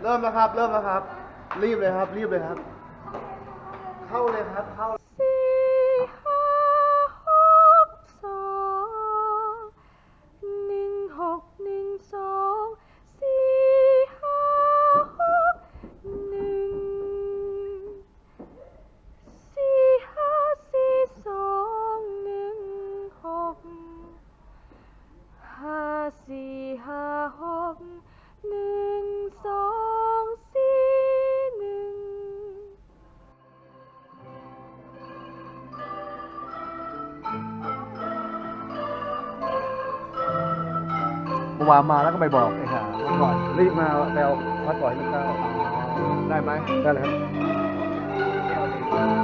เริ่มแล้วครับ เริ่มแล้วครับ รีบเลยครับ รีบเลยครับ เข้าเลยครับเข้าวามาแล้วก็ไม่บอกไอ้ห่าวก่อนรีบมาไปเอาพัดก่อนให้มันเข้าได้ไหมได้เลยครับ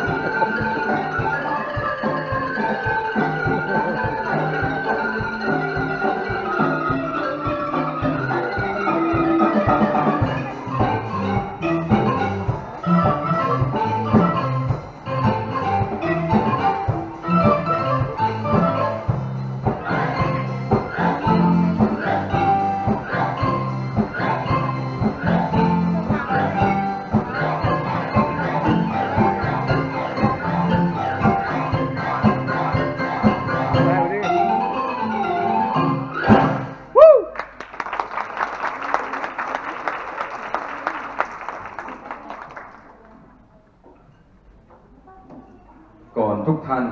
ทุกท่าน